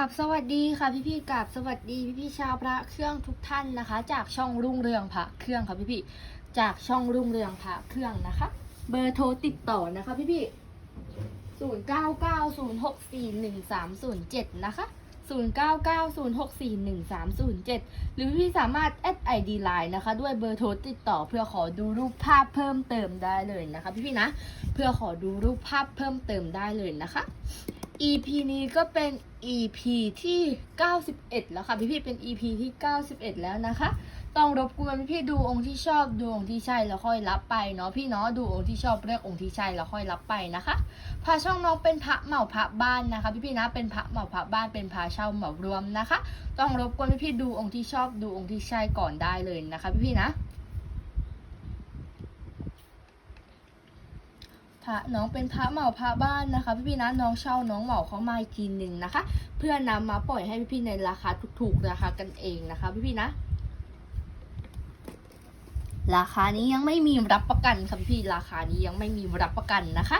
ราบสวัสดีค่ะพี่พี่ๆกราบสวัสดีพี่พี่ๆชาวพระเครื่องทุกท่านนะคะ จากช่องรุ่งเรืองพระเครื่องค่ะพี่พี่ๆจากช่องรุ่งเรืองพระเครื่องนะคะ เบอร์โทรติดต่อนะคะพี่พี่ศูนย์เก้าเก้าศูนย์หกสี่หนึ่งสามศูนย์เจ็ดนะคะศูนย์เก้าเก้าศูนย์หกสี่หนึ่งสามศูนย์เจ็ดหรือพี่สามารถแอดไอดีไลน์นะคะ ด้วยเบอร์โทรติดต่อเพื่อขอดูรูปภาพเพิ่มเติมได้เลยนะคะ พี่พี่ๆนะ เพื่อขอดูรูปภาพเพิ่มเติมได้เลยนะคะ EP นี้ก็เป็น EP ที่ 91 แล้วค่ะพี่พี่เป็น EP ที่ 91 แล้วนะคะ ต้องรบกวนพี่พี่ดูองค์ที่ชอบดูองค์ที่ใช่แล้วค่อยรับไปเนาะพี่เนาะดูองค์ที่ชอบเลือกองค์ที่ใช่แล้วค่อยรับไปนะคะพาช่องน้องเป็นพระเหมาพระบ้านนะคะ พี่พี่นะเป็นพระเหมาพระบ้านเป็นพระเช่าเหมารวมนะคะ ต้องรบกวนพี่พี่ดูองค์ที่ชอบดูองค์ที่ใช่ก่อนได้เลยนะคะ พี่พี่นะ พระน้องเป็นพระเหมาพระบ้านนะคะพี่พี่ๆนะน้องเช่าน้องเหมาเขามาอีกทีหนึ่งนะคะ เพื่อนำมาปล่อยให้พี่พี่ๆในราคาถูกๆราคากันเองนะคะพี่พี่ๆนะ ราคานี้ยังไม่มีรับประกันค่ะพี่ราคานี้ยังไม่มีรับประกันนะคะ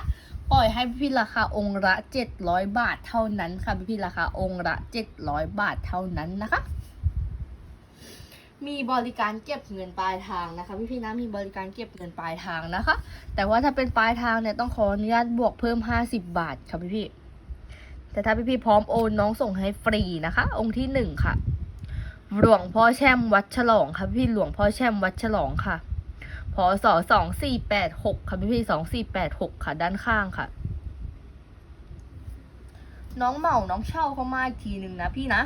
ปล่อยให้พี่พี่ราคาองค์ละ700 บาทเท่านั้นค่ะพี่พี่ราคาองค์ละ700 บาทเท่านั้นนะคะ มีบริการเก็บเงินปลายทางนะคะ พี่พี่ๆนะมีบริการเก็บเงินปลายทางนะคะ แต่ว่าถ้าเป็นปลายทางเนี่ยต้องขออนุญาตบวกเพิ่ม 50 บาทค่ะพี่พี่ๆแต่ถ้าพี่พี่ๆพร้อมโอนน้องส่งให้ฟรีนะคะ องค์ที่หนึ่งค่ะ หลวงพ่อแช่มวัดฉลองค่ะพี่หลวงพ่อแช่มวัดฉลองค่ะพศสองสี่แปดหกค่ะพี่พี่สองสี่แปดหกค่ะ ด้านข้างค่ะ น้องเหมาน้องเช่าเข้ามาอีกทีหนึ่งนะพี่นะ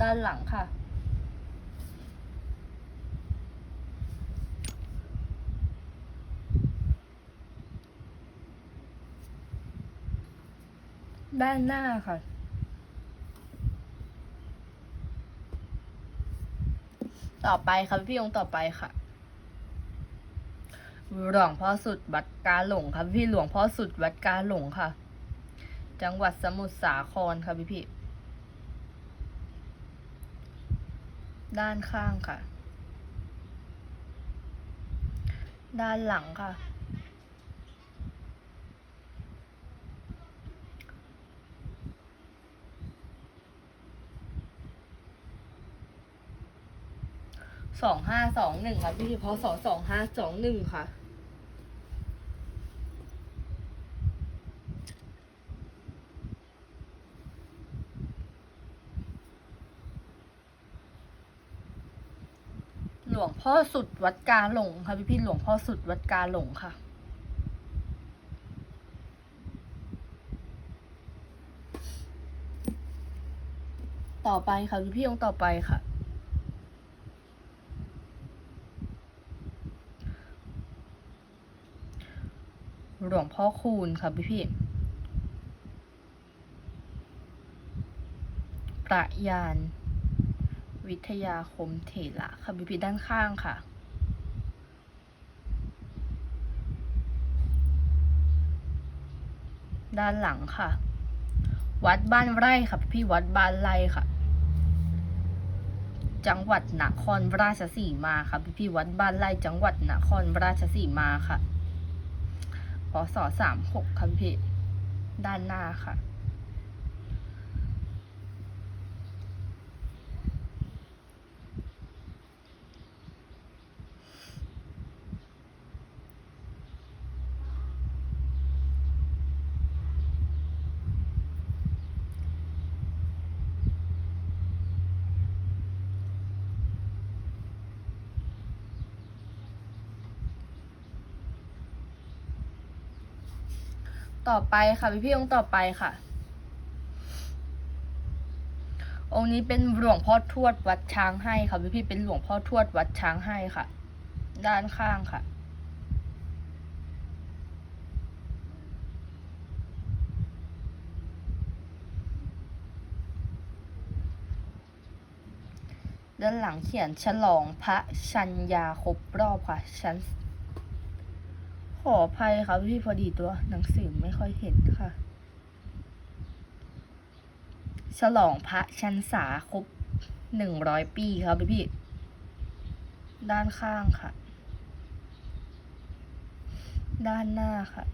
ด้านหลังค่ะ ด้านหน้าค่ะ ต่อไปค่ะพี่องค์ต่อไปค่ะ หลวงพ่อสุดวัดกาหลงค่ะพี่หลวงพ่อสุดวัดกาหลงค่ะ จังหวัดสมุทรสาครค่ะพี่พี่ด้านข้างค่ะ ด้านหลังค่ะ สองห้าสองหนึ่งค่ะพี่พศสองห้าสองหนึ่งค่ะ หลวงพ่อสุดวัดกาหลงค่ะพี่พี่หลวงพ่อสุดวัดกาหลงค่ะต่อไปค่ะพี่พี่องต่อไปค่ะ หลวงพ่อคูณค่ะพี่พี่ประยาน วิทยาคมเถระค่ะพี่พี่ด้านข้างค่ะ ด้านหลังค่ะ วัดบ้านไร่ค่ะพี่พี่วัดบ้านไร่ค่ะ จังหวัดนครราชสีมาค่ะพี่พี่วัดบ้านไร่จังหวัดนครราชสีมาค่ะ พศสามหกค่ะพี่ด้านหน้าค่ะ ต่อไปค่ะพี่พี่องค์ต่อไปค่ะ องค์นี้เป็นหลวงพ่อทวดวัดช้างให้ค่ะพี่พี่เป็นหลวงพ่อทวดวัดช้างให้ค่ะ ด้านข้างค่ะด้านหลังเขียนฉลองพระชัญญาครบรอบค่ะชั้น ขออภัยค่ะพี่พอดีตัวหนังสือไม่ค่อยเห็นค่ะ ฉลองพระชันษาครบหนึ่งร้อยปีครับพี่พี่ ด้านข้างค่ะ ด้านหน้าค่ะ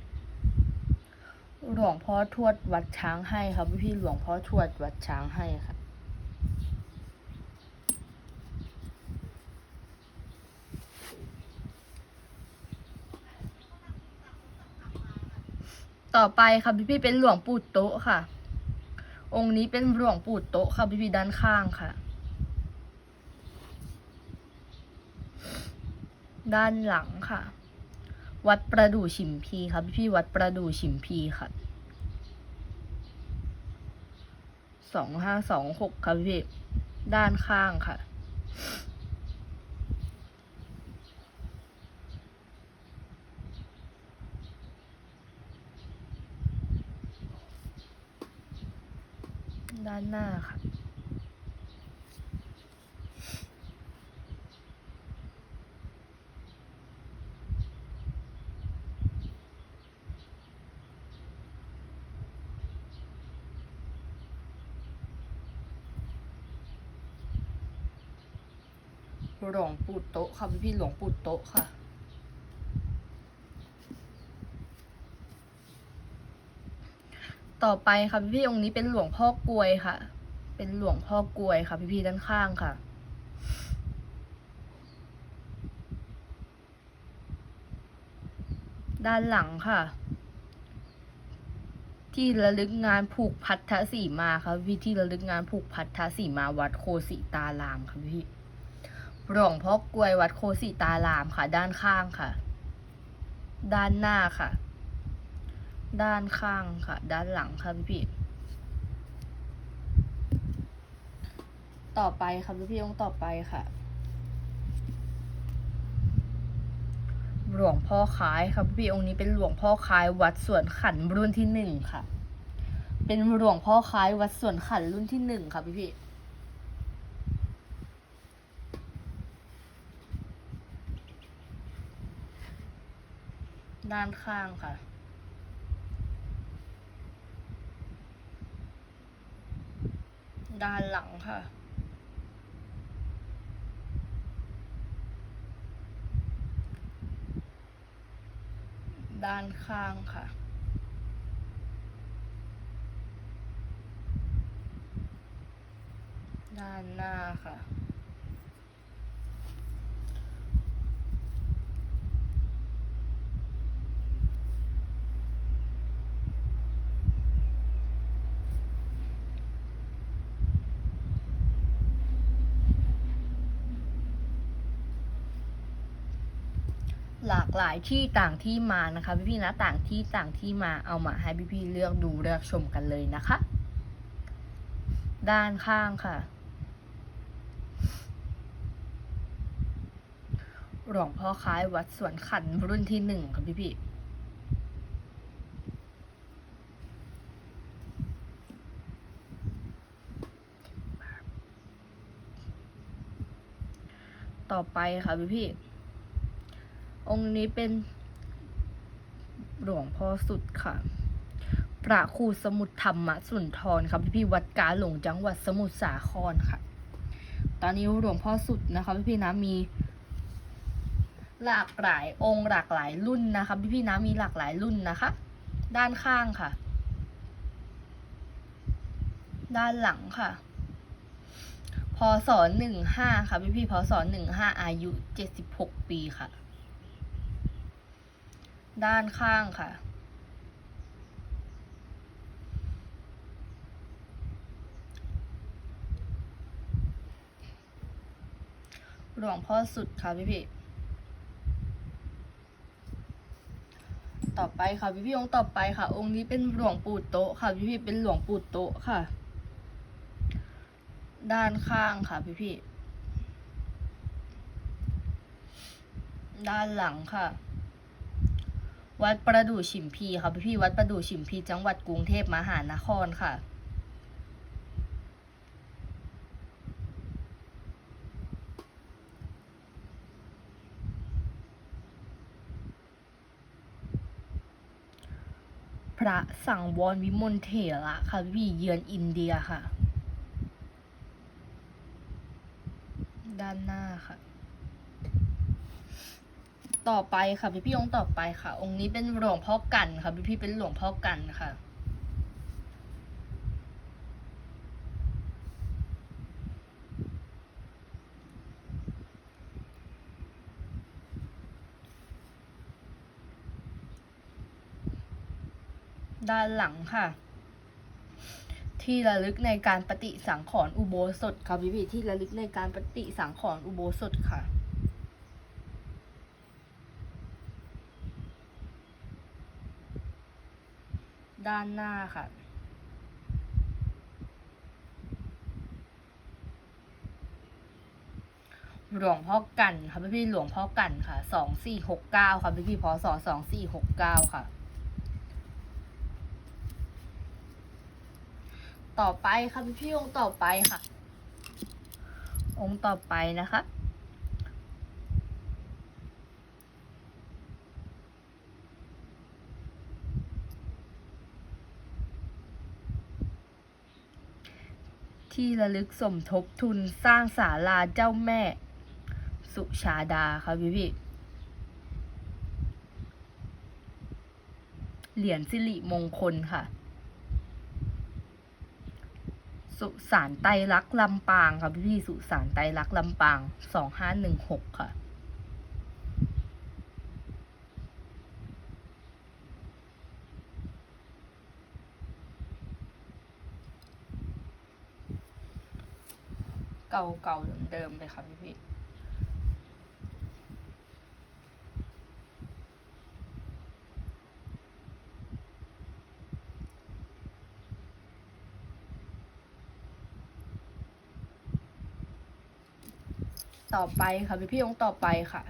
หลวงพ่อทวดวัดช้างให้ครับพี่หลวงพ่อทวดวัดช้างให้ครั ต่อไปครับพี่พี่เป็นหลวงปู่โต๊ะค่ะ องค์นี้เป็นหลวงปู่โต๊ะค่ะพี่พี่ด้านข้างค่ะ ด้านหลังค่ะ วัดประดู่ฉิมพีครับพี่พี่วัดประดู่ฉิมพีค่ะสองห้าสองหกครับพี่พี่ด้านข้างค่ะ ด้านหน้าค่ะหลวงปู่โต๊ะค่ะพี่หลวงปู่โต๊ะค่ะ ต่อไปค่ะพี่พี่ๆองค์นี้เป็นหลวงพ่อกลวยค่ะ เป็นหลวงพ่อกลวยค่ะพี่พี่ๆด้านข้างค่ะ ด้านหลังค่ะ ที่ระลึกงานผูกพัทธสีมาค่ะพี่ที่ระลึกงานผูกพัทธสีมาวัดโคสิตารามค่ะพี่หลวงพ่อกลวยวัดโคสิตารามค่ะ ด้านข้างค่ะ ด้านหน้าค่ะ ด้านข้างค่ะ ด้านหลังค่ะพี่พี่ต่อไปค่ะพี่พี่องต่อไปค่ะ หลวงพ่อคล้ายค่ะพี่พี่องค์นี้เป็นหลวงพ่อคล้ายวัดสวนขันรุ่นที่หนึ่งค่ะ เป็นหลวงพ่อคล้ายวัดสวนขันรุ่นที่หนึ่งค่ะพี่พี่ด้านข้างค่ะ ด้านหลังค่ะ ด้านข้างค่ะ ด้านหน้าค่ะ หลากหลายที่ต่างที่มานะคะพี่ๆนะต่างที่ต่างที่มาเอามาให้พี่ๆเลือกดูเลือกชมกันเลยนะคะ ด้านข้างค่ะหลวงพ่อคล้ายวัดสวนขันรุ่นที่หนึ่งค่ะพี่ๆต่อไปค่ะพี่ๆ องค์นี้เป็นหลวงพ่อสุดค่ะ พระครูสมุทรธรรมสุนทรครับพี่พี่วัดกาหลงจังหวัดสมุทรสาครค่ะ ตอนนี้หลวงพ่อสุดนะคะพี่พี่นะมี หลากหลายองค์หลากหลายรุ่นนะคะพี่พี่นะมีหลากหลายรุ่นนะคะ ด้านข้างค่ะ ด้านหลังค่ะพศหนึ่งห้าค่ะพี่พี่พศหนึ่งห้าอายุเจ็ดสิบหกปีค่ะ ด้านข้างค่ะ หลวงพ่อสุดค่ะพี่พี่ต่อไปค่ะพี่พี่องค์ต่อไปค่ะ องค์นี้เป็นหลวงปู่โตค่ะพี่พี่เป็นหลวงปู่โตค่ะ ด้านข้างค่ะพี่พี่ด้านหลังค่ะ วัดประดู่ฉิมพีค่ะพี่พี่วัดประดู่ฉิมพีจังหวัดกรุงเทพมหานครค่ะ พระสังวรวิมลเถระค่ะพี่พี่เยือนอินเดียค่ะ ด้านหน้าค่ะ ต่อไปค่ะพี่พี่องค์ต่อไปค่ะ องค์นี้เป็นหลวงพ่อกันค่ะพี่พี่เป็นหลวงพ่อกันค่ะด้านหลังค่ะ ที่ระลึกในการปฏิสังขรณ์อุโบสถค่ะพี่พี่ที่ระลึกในการปฏิสังขรณ์อุโบสถค่ะ ด้านหน้าค่ะ หลวงพ่อกันค่ะพี่พี่หลวงพ่อกันค่ะสองสี่หกเก้าค่ะพี่พี่พศสองสี่หกเก้าค่ะ ต่อไปค่ะพี่พี่องค์ต่อไปค่ะ องค์ต่อไปนะคะ ที่ระลึกสมทบทุนสร้างศาลาเจ้าแม่ สุชาดาครับพี่พี่เหรียญสิริมงคลค่ะ สุสานไตรลักษณ์ลำปางครับพี่พี่สุสานไตรลักษณ์ลำปางสองห้าหนึ่งหกค่ะ เก่าเก่าๆเดิมๆเลยค่ะพี่พี่ต่อไปค่ะพี่พี่องค์ต่อไปค่ะ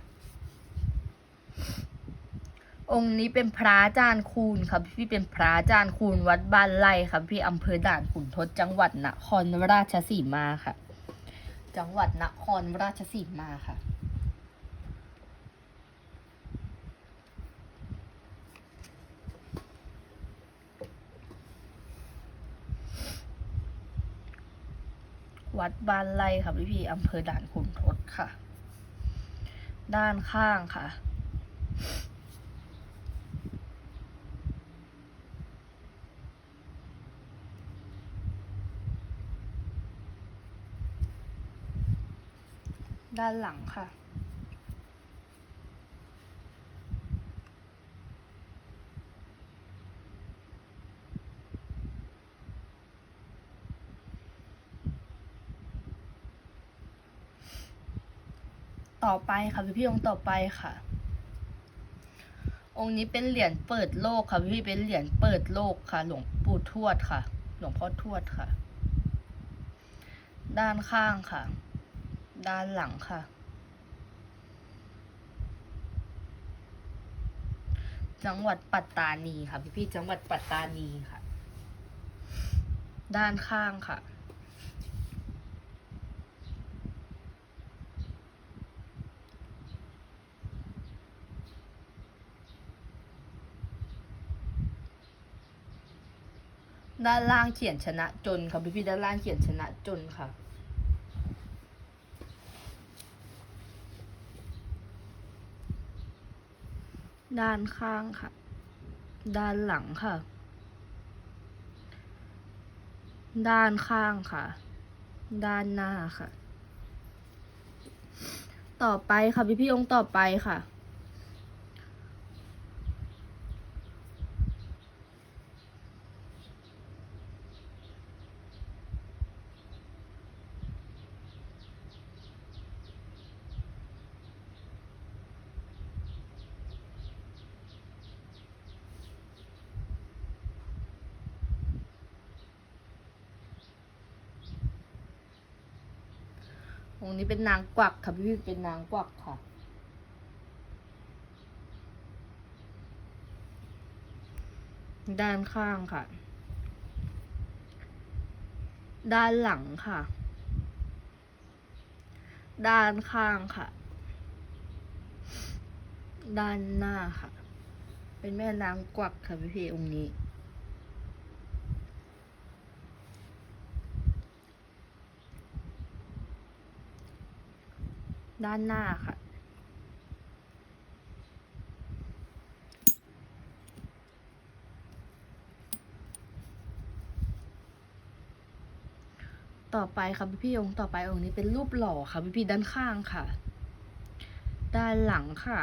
องค์นี้เป็นพระอาจารย์คูณค่ะพี่พี่เป็นพระอาจารย์คูณวัดบ้านไร่ค่ะพี่อำเภอด่านขุนทดจังหวัดนครราชสีมาค่ะ จังหวัดนครราชสีมาค่ะ วัดบ้านไร่ค่ะพี่พี่อำเภอด่านขุนทดค่ะ ด้านข้างค่ะ ด้านหลังค่ะ ต่อไปค่ะพี่พี่องค์ต่อไปค่ะ องค์นี้เป็นเหรียญเปิดโลกค่ะพี่พี่เป็นเหรียญเปิดโลกค่ะ หลวงปู่ทวดค่ะ หลวงพ่อทวดค่ะ ด้านข้างค่ะ ด้านหลังค่ะ จังหวัดปัตตานีค่ะพี่พี่จังหวัดปัตตานีค่ะ ด้านข้างค่ะด้านล่างเขียนชนะจนค่ะพี่พี่ด้านล่างเขียนชนะจนค่ะ ด้านข้างค่ะ ด้านหลังค่ะ ด้านข้างค่ะ ด้านหน้าค่ะ ต่อไปค่ะพี่พี่องค์ต่อไปค่ะ องค์นี้เป็นนางกวักค่ะพี่พี่เป็นนางกวักค่ะ ด้านข้างค่ะ ด้านหลังค่ะ ด้านข้างค่ะ ด้านหน้าค่ะ เป็นแม่นางกวักค่ะพี่พี่องค์นี้ ด้านหน้าค่ะ ต่อไปค่ะพี่พี่องค์ต่อไปองค์นี้เป็นรูปหล่อค่ะพี่พี่ด้านข้างค่ะ ด้านหลังค่ะ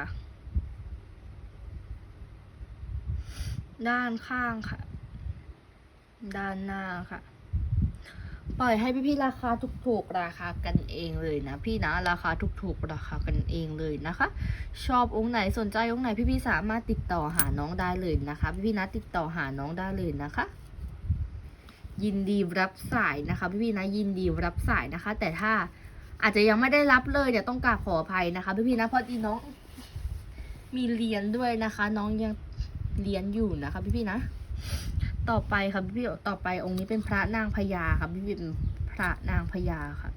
ด้านข้างค่ะ ด้านหน้าค่ะ ปล่อยให้พี่ๆราคาถูกๆราคากันเองเลยนะพี่นะราคาถูกๆราคากันเองเลยนะคะ ชอบองค์ไหนสนใจองค์ไหนพี่ๆสามารถติดต่อหาน้องได้เลยนะคะ พี่ๆนะติดต่อหาน้องได้เลยนะคะยินดีรับสายนะคะพี่พี่ๆนะยินดีรับสายนะคะ แต่ถ้าอาจจะยังไม่ได้รับเลยเดี๋ยต้องกราบขออภัยนะคะพี่พี่ๆนะเพราะที่น้อง มีเรียนด้วยนะคะ น้องยังเรียนอยู่นะคะ พี่พี่ๆนะ ต่อไปค่ะพี่พี่ต่อไปองค์นี้เป็นพระนางพญาค่ะพี่พี่เป็นพระนางพญาค่ะ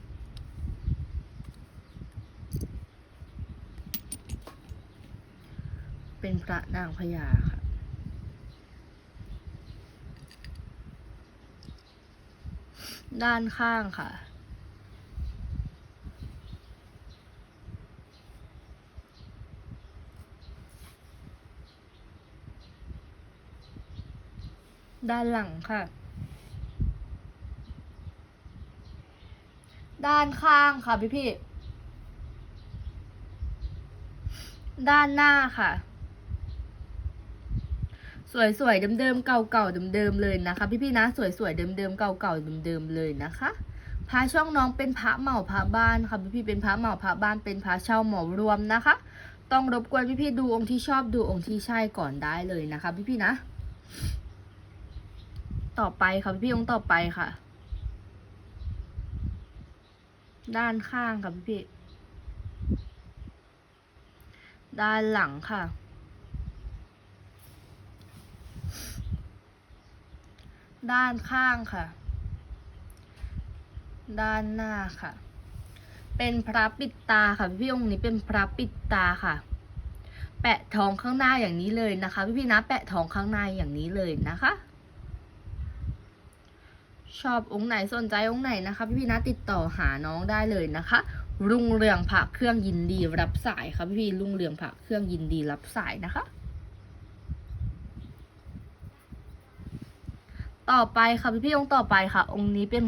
เป็นพระนางพญาค่ะ ด้านข้างค่ะ ด้านหลังค่ะ ด้านข้างค่ะพี่พี่ด้านหน้าค่ะ สวยๆเดิมๆเก่าๆเดิมๆเลยนะคะ พี่พี่ๆนะ สวยๆเดิมๆเก่าๆเดิมๆเลยนะคะพระช่องน้องเป็นพระเหมาพระบ้านค่ะพี่พี่ๆเป็นพระเหมาพระบ้านเป็นพระเช่าเหมารวมนะคะ ต้องรบกวนพี่พี่ๆดูองค์ที่ชอบดูองค์ที่ใช่ก่อนได้เลยนะคะ พี่พี่ๆนะ ต่อไปค่ะพี่องค์ต่อไปค่ะ ด้านข้างค่ะพี่พี่ ด้านหลังค่ะ ด้านข้างค่ะ ด้านหน้าค่ะ เป็นพระปิดตาค่ะพี่พี่องค์นี้เป็นพระปิดตาค่ะ แปะทองข้างหน้าอย่างนี้เลยนะคะ พี่พี่นะ แปะทองข้างในอย่างนี้เลยนะคะ ชอบองค์ไหนสนใจองค์ไหนนะคะ พี่พี่ๆนะติดต่อหาน้องได้เลยนะคะ รุ่งเรืองพระเครื่องยินดีรับสายค่ะพี่พี่ๆรุ่งเรืองพระเครื่องยินดีรับสายนะคะ ต่อไปค่ะพี่พี่ๆองค์ต่อไปค่ะ องค์นี้เป็น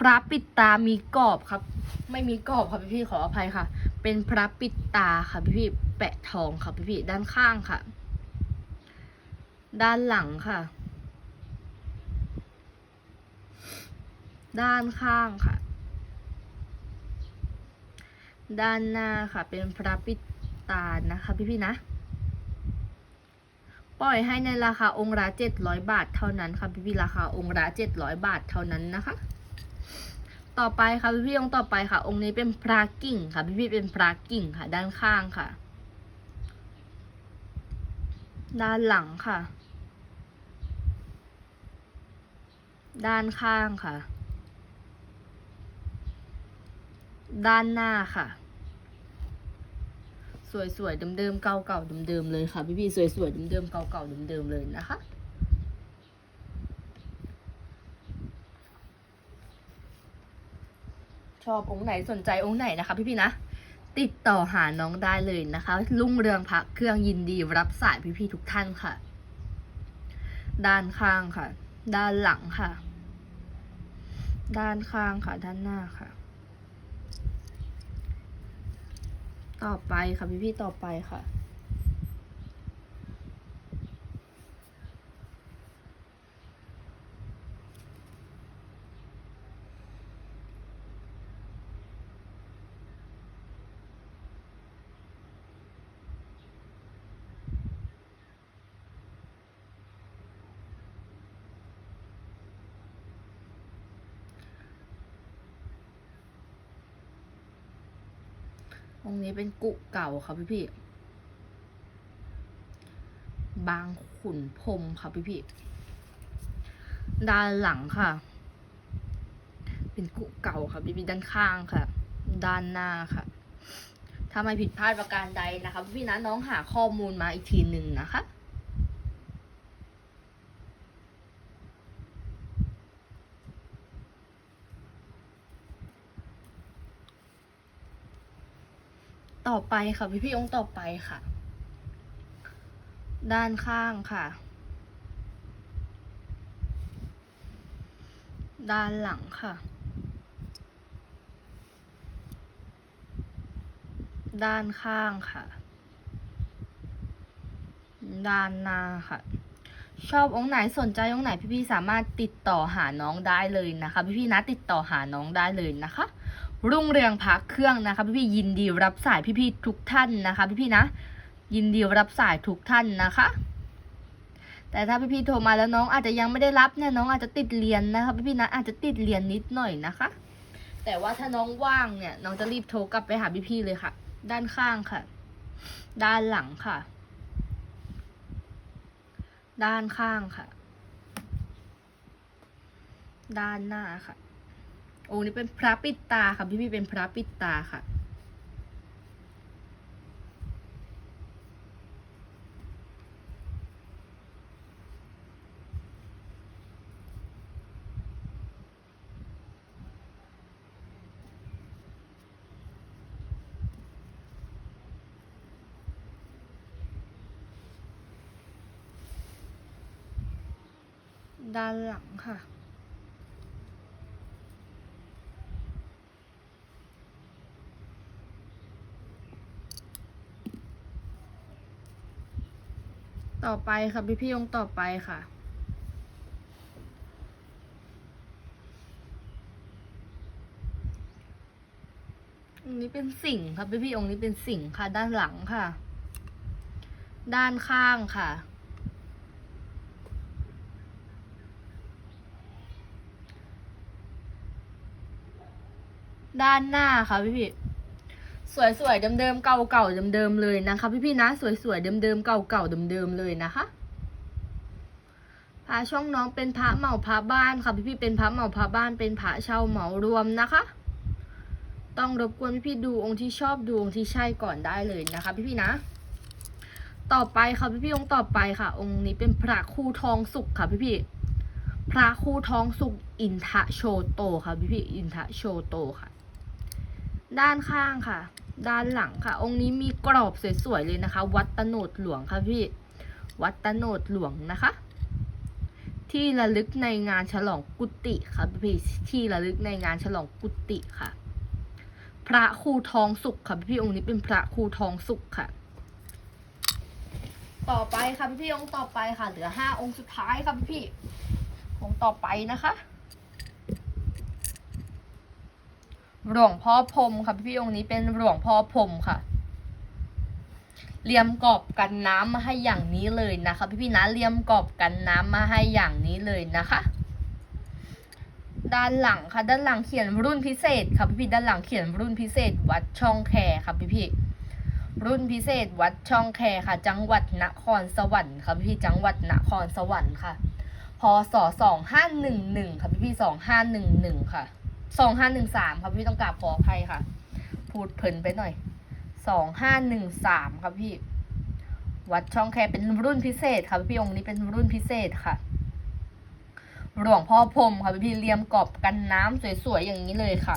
พระปิดตามีกรอบครับ ไม่มีกรอบค่ะพี่พี่ๆขออภัยค่ะ เป็นพระปิดตาค่ะพี่พี่ๆแปะทองค่ะพี่พี่ๆด้านข้างค่ะ ด้านหลังค่ะ ด้านข้างค่ะ ด้านหน้าค่ะ เป็นพระปิดตานะคะ พี่ๆนะ ปล่อยให้ในราคาองค์ละเจ็ดร้อยบาทเท่านั้นค่ะ พี่ๆราคาองค์ละเจ็ดร้อยบาทเท่านั้นนะคะ ต่อไปค่ะพี่ๆองค์ต่อไปค่ะ องค์นี้เป็นพระกิ่งค่ะ พี่ๆเป็นพระกิ่งค่ะ ด้านข้างค่ะด้านหลังค่ะ ด้านข้างค่ะ ด้านหน้าค่ะ สวยๆเดิมๆเก่าๆเดิมๆเลยค่ะ พี่ๆสวยๆเดิมๆเก่าๆเดิมๆเลยนะคะชอบองค์ไหนสนใจองค์ไหนนะคะ พี่ๆนะ ติดต่อหาน้องได้เลยนะคะ ลุ่งเรืองพระเครื่องยินดีรับสายพี่ๆทุกท่านค่ะ ด้านข้างค่ะ ด้านหลังค่ะ ด้านข้างค่ะ ด้านหน้าค่ะ ต่อไปค่ะพี่พี่ๆต่อไปค่ะ องค์นี้เป็นกุเก่าค่ะพี่พี่บางขุนพรมค่ะพี่พี่ด้านหลังค่ะ เป็นกุเก่าค่ะพี่พี่ด้านข้างค่ะ ด้านหน้าค่ะถ้าไม่ผิดพลาดประการใดนะคะ พี่พี่นะน้องหาข้อมูลมาอีกทีหนึ่งนะคะ ไปค่ะ พี่พี่องค์ต่อไปค่ะ ด้านข้างค่ะ ด้านหลังค่ะ ด้านข้างค่ะ ด้านหน้าค่ะชอบองค์ไหนสนใจองค์ไหนพี่ๆสามารถติดต่อหาน้องได้เลยนะคะ พี่ๆนะติดต่อหาน้องได้เลยนะคะ รุ่งเรืองพักเครื่องนะคะพี่ๆยินดีรับสายพี่ๆทุกท่านนะคะพี่ๆนะ ยินดีรับสายทุกท่านนะคะ แต่ถ้าพี่ๆโทรมาแล้วน้องอาจจะยังไม่ได้รับเนี่ยน้องอาจจะติดเรียนนะคะพี่ๆนะอาจจะติดเรียนนิดหน่อยนะคะ แต่ว่าถ้าน้องว่างเนี่ยน้องจะรีบโทรกลับไปหาพี่ๆเลยค่ะ ด้านข้างค่ะ ด้านหลังค่ะ ด้านข้างค่ะ ด้านหน้าค่ะ องค์นี้เป็นพระปิดตาค่ะพี่ๆเป็นพระปิดตาค่ะ ด้านหลังค่ะ ต่อไปค่ะพี่พี่ยงต่อไปค่ะ องนี้เป็นสิ่งค์ค่ะพี่พี่องค์นี้เป็นสิ่งค์ค่ะ ด้านหลังค่ะ ด้านข้างค่ะ ด้านหน้าค่ะพี่พี่ สวยๆเดิมๆเก่าๆเดิมๆเลยนะคะพี่พี่ๆนะ สวยๆเดิมๆเก่าๆเดิมๆเลยนะคะพระช่องน้องเป็นพระเหมาพระบ้านค่ะพี่ๆเป็นพระเหมาพระบ้านเป็นพระเช่าเหมารวมนะคะ ต้องรบกวนพี่ๆดูองค์ที่ชอบดูองค์ที่ใช่ก่อนได้เลยนะคะ พี่ๆนะ ต่อไปค่ะพี่ๆองค์ต่อไปค่ะ องค์นี้เป็นพระคู่ทองสุกค่ะพี่ๆพระคู่ทองสุกอินทะโชโตค่ะพี่ๆอินทะโชโตค่ะ ด้านข้างค่ะ ด้านหลังค่ะ องค์นี้มีกรอบสวยๆเลยนะคะ วัดตะโนดหลวงค่ะพี่ วัดตะโนดหลวงนะคะ ที่ระลึกในงานฉลองกุฏิค่ะพี่ที่ระลึกในงานฉลองกุฏิค่ะ พระครูทองสุขค่ะพี่องค์นี้เป็นพระครูทองสุขค่ะ ต่อไปค่ะพี่องค์ต่อไปค่ะ เหลือห้าองค์สุดท้ายค่ะพี่องค์ต่อไปนะคะ หลวงพ่อพรมค่ะพี่องค์นี้เป็นหลวงพ่อพรมค่ะเลียมกรอบกันน้ำมาให้อย่างนี้เลยนะคะ พี่พี่นะเลียมกรอบกันน้ำมาให้อย่างนี้เลยนะคะ ด้านหลังค่ะด้านหลังเขียนรุ่นพิเศษค่ะพี่พี่ด้านหลังเขียนรุ่นพิเศษวัดช่องแคค่ะพี่พี่รุ่นพิเศษวัดช่องแคค่ะ จังหวัดนครสวรรค์ค่ะพี่พี่จังหวัดนครสวรรค์ค่ะพศสองห้าหนึ่งหนึ่งค่ะพี่พี่สองห้าหนึ่งหนึ่งค่ะ สองห้าหนึ่งสามครับพี่ต้องกราบขออภัยค่ะ พูดเพลินไปหน่อยสองห้าหนึ่งสามครับพี่ วัดช่องแคเป็นรุ่นพิเศษครับพี่องค์นี้เป็นรุ่นพิเศษค่ะ หลวงพ่อพรมค่ะพี่เลียมกรอบกันน้ำสวยๆอย่างนี้เลยค่ะ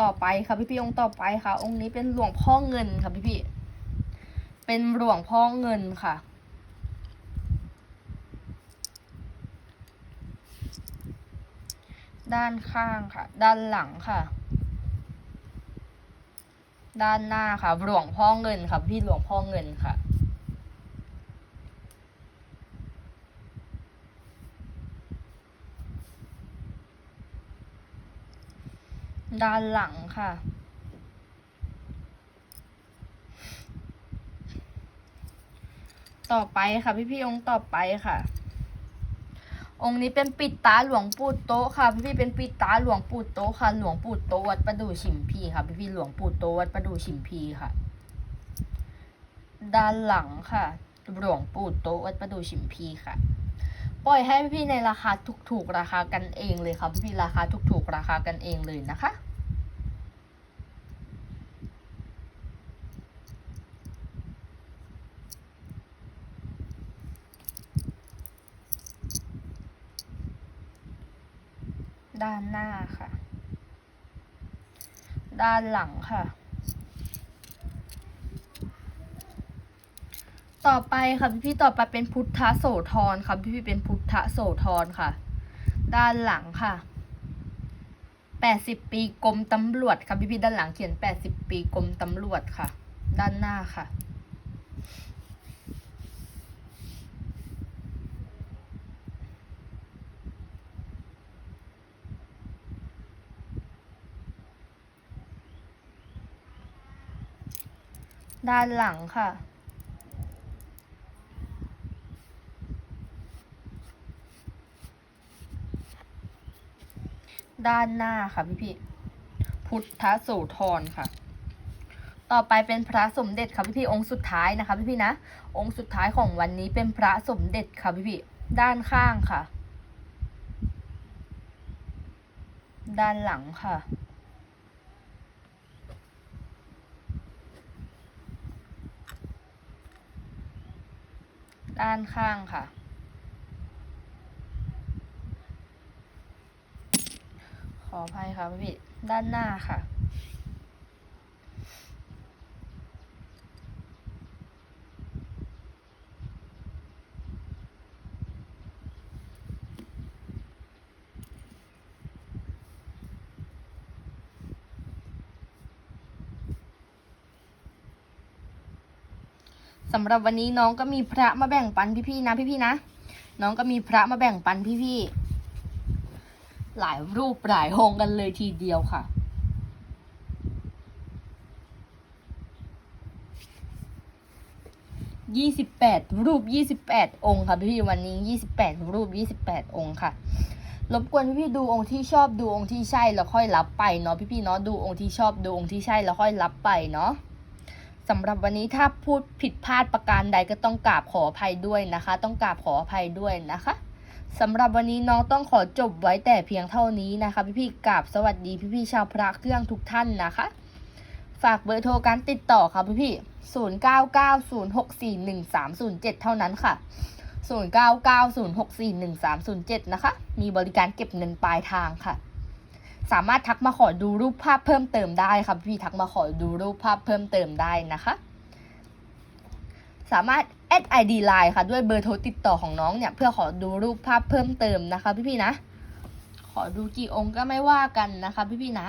ต่อไปค่ะพี่พี่องค์ต่อไปค่ะ องค์นี้เป็นหลวงพ่อเงินค่ะพี่พี่เป็นหลวงพ่อเงินค่ะ ด้านข้างค่ะ ด้านหลังค่ะ ด้านหน้าค่ะหลวงพ่อเงินค่ะพี่หลวงพ่อเงินค่ะ ด้านหลังค่ะ ต่อไปค่ะ พี่พี่องค์ต่อไปค่ะ องค์นี้เป็นปิดตาหลวงปู่โตค่ะ พี่พี่เป็นปิดตาหลวงปู่โตค่ะ หลวงปู่โตวัดประดู่ชิมพีค่ะ พี่พี่หลวงปู่โตวัดประดู่ชิมพีค่ะ ด้านหลังค่ะ หลวงปู่โตวัดประดู่ชิมพีค่ะ ปล่อยให้พี่ในราคาถูกๆ ราคากันเองเลยค่ะพี่พี่ราคาถูกๆ ราคากันเองเลยนะคะด้านหน้าค่ะ ด้านหลังค่ะ ต่อไปค่ะพี่พี่ๆต่อไปเป็นพุทธโสธรค่ะพี่พี่ๆเป็นพุทธโสธรค่ะ ด้านหลังค่ะแปดสิบปีกรมตำรวจค่ะพี่พี่ๆด้านหลังเขียนแปดสิบปีกรมตำรวจค่ะ ด้านหน้าค่ะ ด้านหลังค่ะ ด้านหน้าค่ะพี่พี่พุทธโสธรค่ะ ต่อไปเป็นพระสมเด็จค่ะพี่พี่องค์สุดท้ายนะคะพี่พี่นะ องค์สุดท้ายของวันนี้เป็นพระสมเด็จค่ะพี่พี่ด้านข้างค่ะ ด้านหลังค่ะ ด้านข้างค่ะ ข ออภัยค่ะพี่ด้านหน้าค่ะ สำหรับวันนี้น้องก็มีพระมาแบ่งปันพี่ๆนะพี่ๆนะ น้องก็มีพระมาแบ่งปันพี่ๆ หลายรูปหลายองค์กันเลยทีเดียวค่ะ ยี่สิบแปดรูปยี่สิบแปดองค์ค่ะพี่ๆวันนี้ยี่สิบแปดรูปยี่สิบแปดองค์ค่ะรบกวนพี่ๆดูองค์ที่ชอบดูองค์ที่ใช่แล้วค่อยรับไปเนาะพี่ๆเนาะดูองค์ที่ชอบดูองค์ที่ใช่แล้วค่อยรับไปเนาะสำหรับวันนี้ถ้าพูดผิดพลาดประการใดก็ต้องกราบขออภัยด้วยนะคะ ต้องกราบขออภัยด้วยนะคะ สำหรับวันนี้น้องต้องขอจบไว้แต่เพียงเท่านี้นะคะ พี่ๆกราบสวัสดีพี่ๆชาวพระเครื่องทุกท่านนะคะ ฝากเบอร์โทรการติดต่อค่ะพี่ๆศูนย์เก้าเก้าศูนย์หกสี่หนึ่งสามศูนย์เจ็ดเท่านั้นค่ะศูนย์เก้าเก้าศูนย์หกสี่หนึ่งสามศูนย์เจ็ดนะคะ มีบริการเก็บเงินปลายทางค่ะ สามารถทักมาขอดูรูปภาพเพิ่มเติมได้ค่ะพี่ทักมาขอดูรูปภาพเพิ่มเติมได้นะคะ สามารถ add ID Line ค่ะ ด้วยเบอร์โทรติดต่อของน้องเนี่ย เพื่อขอดูรูปภาพเพิ่มเติมนะคะ พี่ๆนะ ขอดูกี่องค์ก็ไม่ว่ากันนะคะ พี่ๆนะ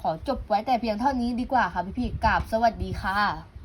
ขอจบไว้แต่เพียงเท่านี้ดีกว่าค่ะพี่ๆกราบสวัสดีค่ะ